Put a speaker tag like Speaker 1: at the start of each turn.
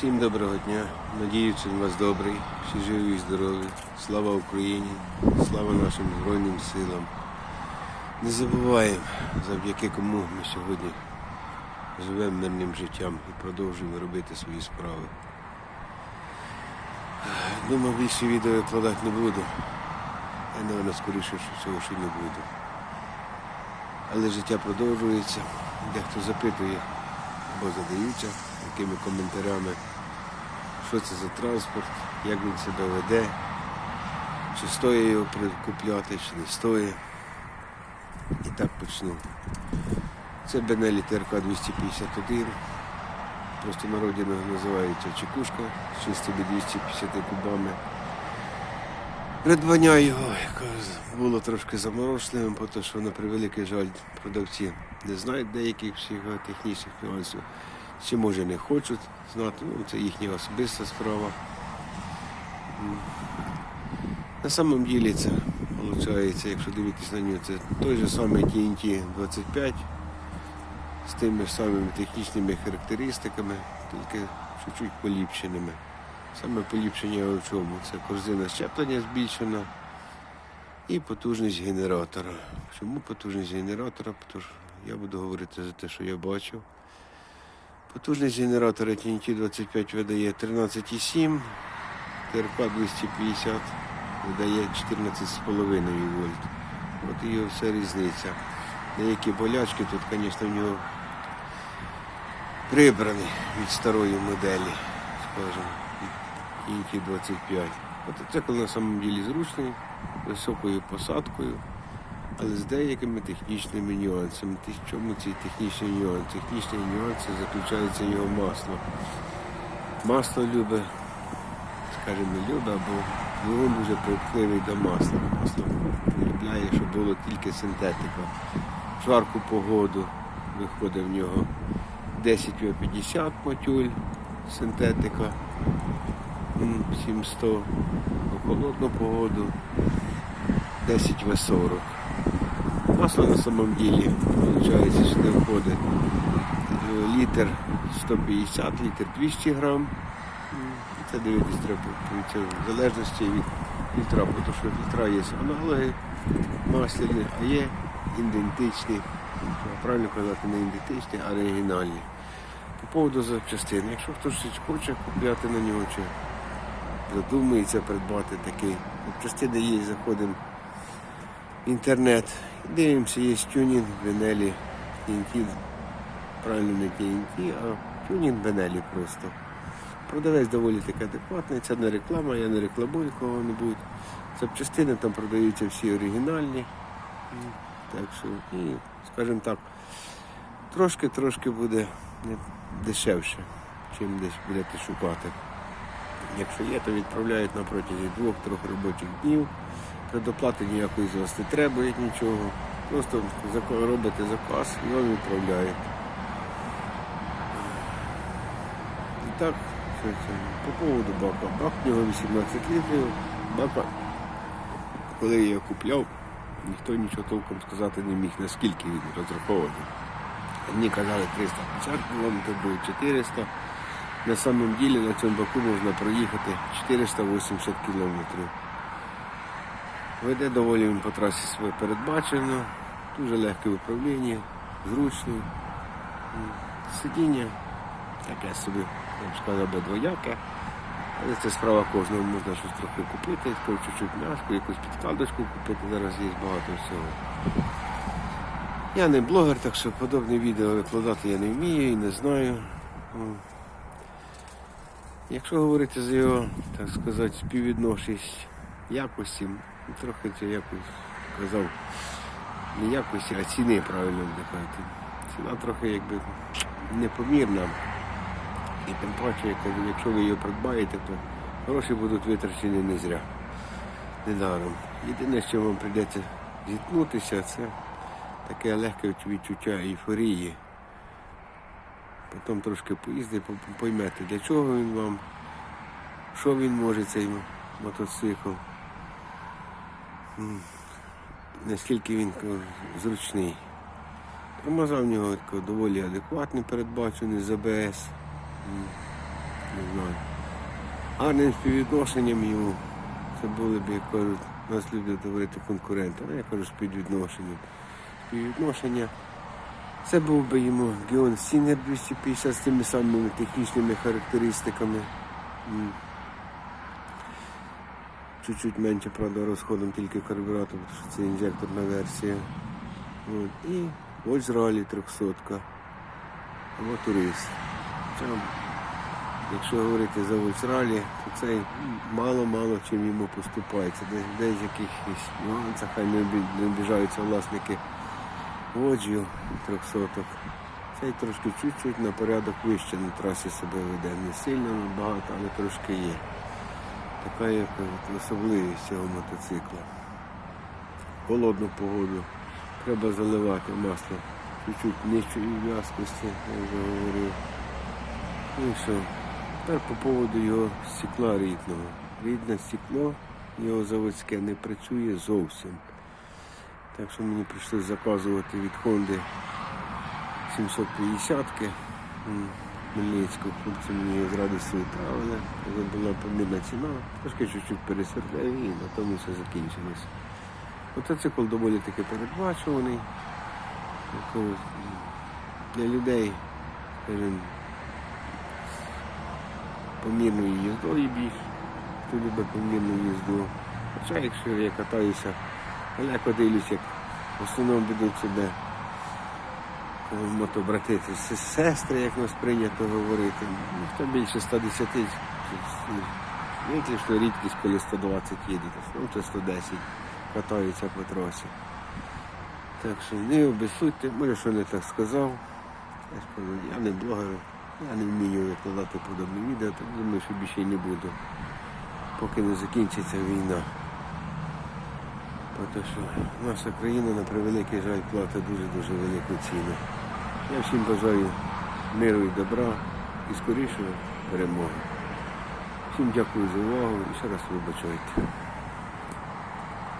Speaker 1: Всім доброго дня. Надіюся, у вас добрий, всі живі і здорові. Слава Україні, слава нашим Збройним силам. Не забуваємо, завдяки кому ми сьогодні живемо мирним життям і продовжуємо робити свої справи. Думаю, більше відео викладати не буду. Я, напевно, скоріше, що цього ще не буду. Але життя продовжується. Дехто запитує або задаються такими коментарями, що це за транспорт, як він себе веде, чи стоїть його прикупляти, чи не стоїть. І так почну. Це Бенелі ТРК 251. Просто народі називається чекушка з чистими 250 кубами. Придбання його якраз було трошки заморочливим, тому що на превеликий жаль продавці не знають деяких всіх технічних нюансів, чи може не хочуть знати, ну це їхня особиста справа. На самом ділі це виходить, якщо дивитися на нього, це той же самий TNT 25 з тими самими технічними характеристиками, тільки чуть-чуть поліпшеними. Саме поліпшення в чому? Це корзина щеплення збільшена і потужність генератора. Чому потужність генератора? Тому що я буду говорити за те, що я бачив. Потужність генератора TNT 25 видає 13,7, ТРК 250 видає 14,5 вольт. От і вся різниця. Деякі болячки тут, звісно, в нього прибрані від старої моделі, скажімо, TNT 25. Мотоцикл на самом ділі зручний, високою посадкою, але з деякими технічними нюансами. Чому ці технічні нюанси? Технічні нюанси заключаються його масло. Масло любить, скажімо, любить, або двигун дуже припливий до масла. Масло полюбляє, щоб було тільки синтетика. В погоду виходить в нього 10 В50 мотюль, синтетика. М, 700 у холодну погоду 10 В40. Масло на самом ділі, виходить, сюди входить е, літр 150, літр 200 грам. Це дивитись треба в залежності від фільтра, тому що фільтра є аналоги масляні, а є ідентичні, правильно казати, не ідентичні, а оригінальні. По поводу запчастин, якщо хтось хоче купляти на нього, чи задумується придбати такий. Частини є, заходимо інтернет, дивимося, є тюнінг Бенелі TNT, правильно не TNT, а тюнінг Бенелі просто. Продавець доволі таки адекватний, це не реклама, я не рекламую кого-небудь. Запчастини там продаються всі оригінальні. Так що, і, скажімо так, трошки-трошки буде дешевше, чим десь будете шукати. Якщо є, то відправляють на протязі двох-трьох робочих днів. Предоплати ніякої з вас не треба нічого. Просто робите заказ і вам відправляють. І так? По поводу бака. Бак в нього 18 літрів. Бака, коли я його купляв, ніхто нічого толком сказати не міг, наскільки він розрахований. Мені казали 350 км, буде 400 на самом ділі на цьому боку можна проїхати 480 кілометрів. Веде доволі він по трасі себе передбачено, дуже легке управління, зручний. М, Сидіння таке собі, я б сказав би, двояке. Але це справа кожного, можна щось трохи купити, чуть-чуть м'яско, якусь підкладочку купити, зараз є багато всього. Я не блогер, так що подобне відео викладати я не вмію і не знаю. Якщо говорити за його, так сказати, співвідношість якості, трохи це якось казав, не якості, а ціни, правильно казати. Ціна трохи якби непомірна. І тим паче, якщо ви її придбаєте, то гроші будуть витрачені не зря, недаром. Єдине, що вам прийдеться зіткнутися, це таке легке відчуття ейфорії. Потім трошки поїздите, по- поймете, для чого він вам, що він може цей мотоцикл, наскільки він зручний. Тормоза в нього доволі адекватний, передбачений з АБС. Не знаю. Гарним співвідношенням йому. Це були б, як кажуть, нас люблять говорити конкуренти, а я кажу співвідношенням. Співвідношення. Це був би йому Геон Сінер 250 з тими самими технічними характеристиками. Чуть-чуть менше, правда, розходом тільки карбюратор, тому що це інжекторна версія. От. І ось ралі 300 або турист. Це, якщо говорити за Вольсралі, то це мало-мало чим йому поступається. Десь, десь якихось нюансах, хай не обіжаються власники воджів 300 Цей трошки чуть-чуть на порядок вище на трасі себе веде. Не сильно, багато, але трошки є. Така як особливість цього мотоцикла. Холодну погоду. Треба заливати масло чуть-чуть нижчої в'язкості, я вже говорив. Ну що? Тепер по поводу його стекла рідного. Рідне стекло, його заводське не працює зовсім. Так що мені прийшлося заказувати від Honda 750-ки. М, Хмельницького хлопці мені з радістю відправили. Це була помірна ціна, трошки чуть-чуть пересвердив і на тому все закінчилось. Мотоцикл доволі таки передбачуваний. Для людей, скажімо, помірною їздою більш, хто любить помірну їзду. Хоча якщо я катаюся, далеко дивлюсь, як в основному ведуть себе коли мотобрати, це се- сестри, як нас прийнято говорити. Ну, хто більше 110, виключно рідкість, коли 120 їде, ну це 110 катаються по трасі. Так що не обіцюйте, може, що не так сказав. Я не блогер, я не вмію викладати подобні відео, так думаю, що більше й не буду, поки не закінчиться війна. Тому що наша країна на превеликий жаль платить дуже-дуже велику ціну. Я всім бажаю миру і добра і скорішої перемоги. Всім дякую за увагу і ще раз вибачайте.